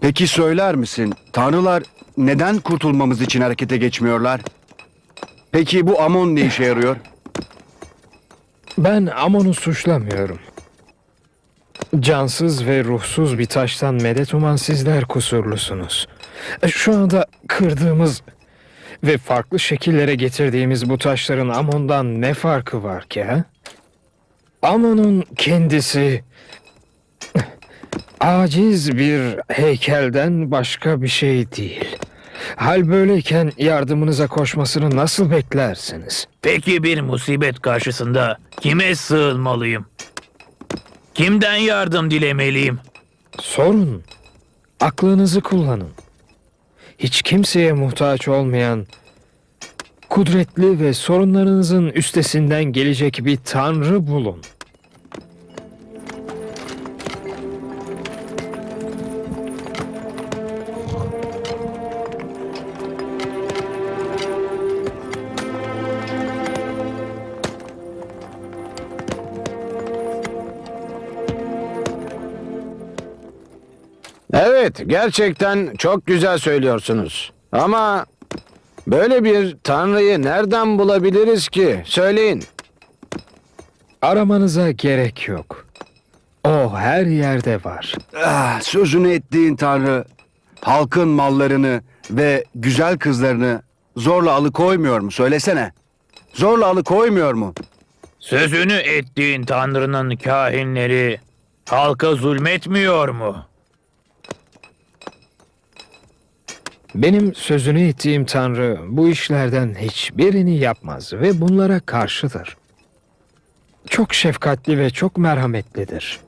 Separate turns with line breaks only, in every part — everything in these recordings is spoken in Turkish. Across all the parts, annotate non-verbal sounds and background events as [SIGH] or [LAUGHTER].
Peki söyler misin? Tanrılar neden kurtulmamız için harekete geçmiyorlar? Peki bu Amon ne işe yarıyor?
Ben Amon'u suçlamıyorum. Cansız ve ruhsuz bir taştan medet uman sizler kusurlusunuz. Şu anda kırdığımız ve farklı şekillere getirdiğimiz bu taşların Amon'dan ne farkı var ki? Amon'un kendisi aciz bir heykelden başka bir şey değil. Hal böyleyken yardımınıza koşmasını nasıl beklersiniz?
Peki bir musibet karşısında kime sığınmalıyım? Kimden yardım dilemeliyim?
Sorun. Aklınızı kullanın. Hiç kimseye muhtaç olmayan, kudretli ve sorunlarınızın üstesinden gelecek bir tanrı bulun.
Evet, gerçekten çok güzel söylüyorsunuz. Ama böyle bir tanrıyı nereden bulabiliriz ki? Söyleyin.
Aramanıza gerek yok. O her yerde var.
Ah, sözünü ettiğin Tanrı halkın mallarını ve güzel kızlarını zorla alıkoymuyor mu? Söylesene. Zorla alıkoymuyor mu?
Sözünü ettiğin Tanrı'nın kahinleri halka zulmetmiyor mu?
Benim sözünü ettiğim tanrı bu işlerden hiçbirini yapmaz ve bunlara karşıdır. Çok şefkatli ve çok merhametlidir.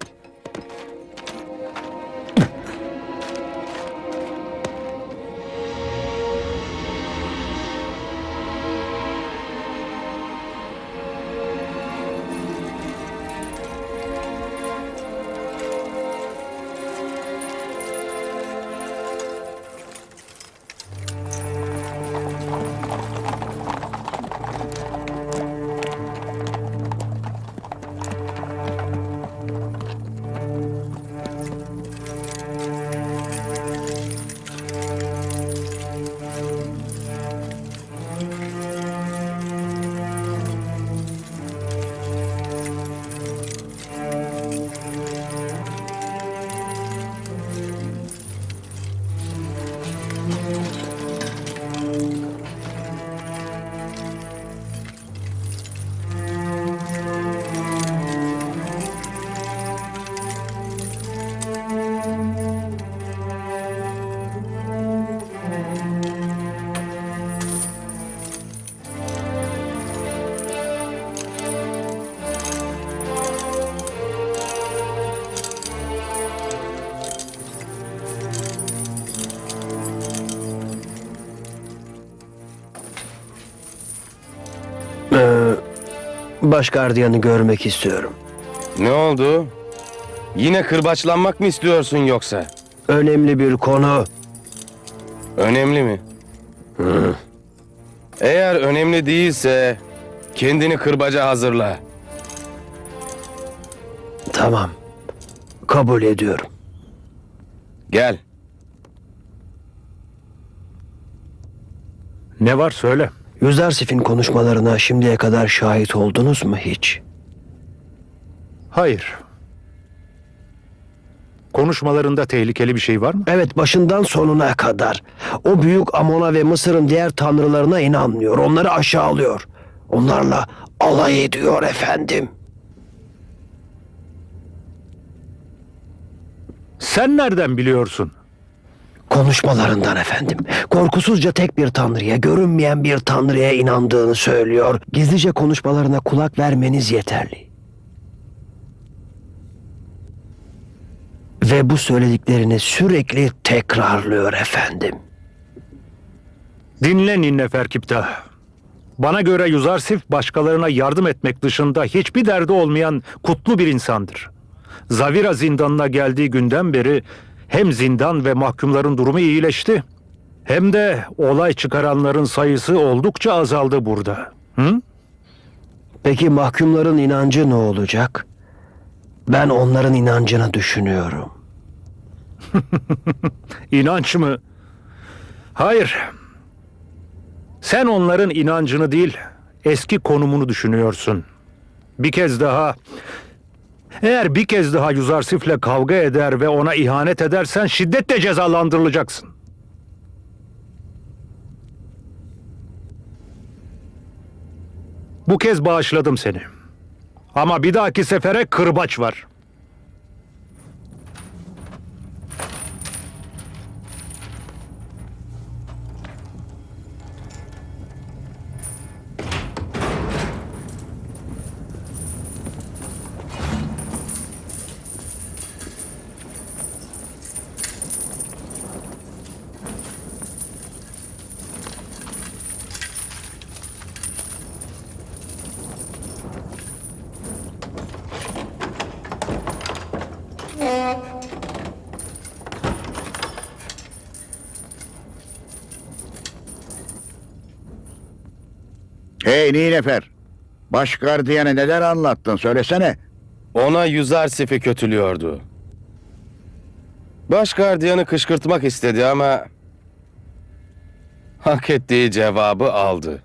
Baş gardiyanı görmek istiyorum.
Ne oldu? Yine kırbaçlanmak mı istiyorsun yoksa?
Önemli bir konu.
Önemli mi? Eğer önemli değilse kendini kırbaca hazırla.
Tamam. Kabul ediyorum.
Gel.
Ne var söyle.
Yüzersif'in konuşmalarına şimdiye kadar şahit oldunuz mu hiç?
Hayır. Konuşmalarında tehlikeli bir şey var mı?
Evet başından sonuna kadar. O büyük Amon'a ve Mısır'ın diğer tanrılarına inanmıyor. Onları aşağılıyor. Onlarla alay ediyor efendim.
Sen nereden biliyorsun?
Konuşmalarından efendim. Korkusuzca tek bir tanrıya, görünmeyen bir tanrıya inandığını söylüyor. Gizlice konuşmalarına kulak vermeniz yeterli. Ve bu söylediklerini sürekli tekrarlıyor efendim.
Dinle Ninneferkiptah. Bana göre Yuzarsif başkalarına yardım etmek dışında hiçbir derdi olmayan kutlu bir insandır. Zavira zindanına geldiği günden beri hem zindan ve mahkumların durumu iyileşti hem de olay çıkaranların sayısı oldukça azaldı burada. Hı?
Peki mahkumların inancı ne olacak? Ben onların inancını düşünüyorum. [LAUGHS]
İnanç mı? Hayır. Sen onların inancını değil, eski konumunu düşünüyorsun. Bir kez daha eğer bir kez daha Yuzarsif'le kavga eder ve ona ihanet edersen şiddetle cezalandırılacaksın. Bu kez bağışladım seni. Ama bir dahaki sefere kırbaç var.
Hey Ninefer. Baş gardiyana neler anlattın söylesene.
Ona Yuzarsif'i kötülüyordu. Baş gardiyanı kışkırtmak istedi ama... Hak ettiği cevabı aldı.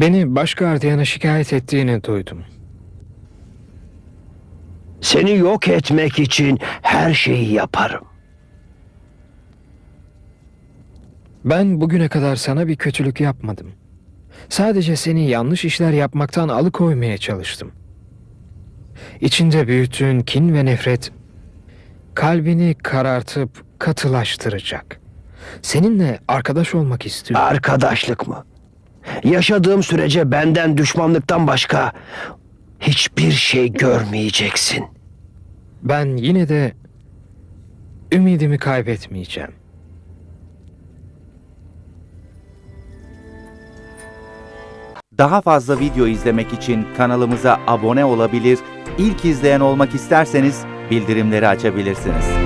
Beni baş gardiyana şikayet ettiğini duydum.
Seni yok etmek için her şeyi yaparım.
Ben bugüne kadar sana bir kötülük yapmadım. Sadece seni yanlış işler yapmaktan alıkoymaya çalıştım. İçinde büyüttüğün kin ve nefret kalbini karartıp katılaştıracak. Seninle arkadaş olmak istiyorum.
Arkadaşlık mı? Yaşadığım sürece benden düşmanlıktan başka hiçbir şey görmeyeceksin.
Ben yine de ümidimi kaybetmeyeceğim.
Daha fazla video izlemek için kanalımıza abone olabilir, ilk izleyen olmak isterseniz bildirimleri açabilirsiniz.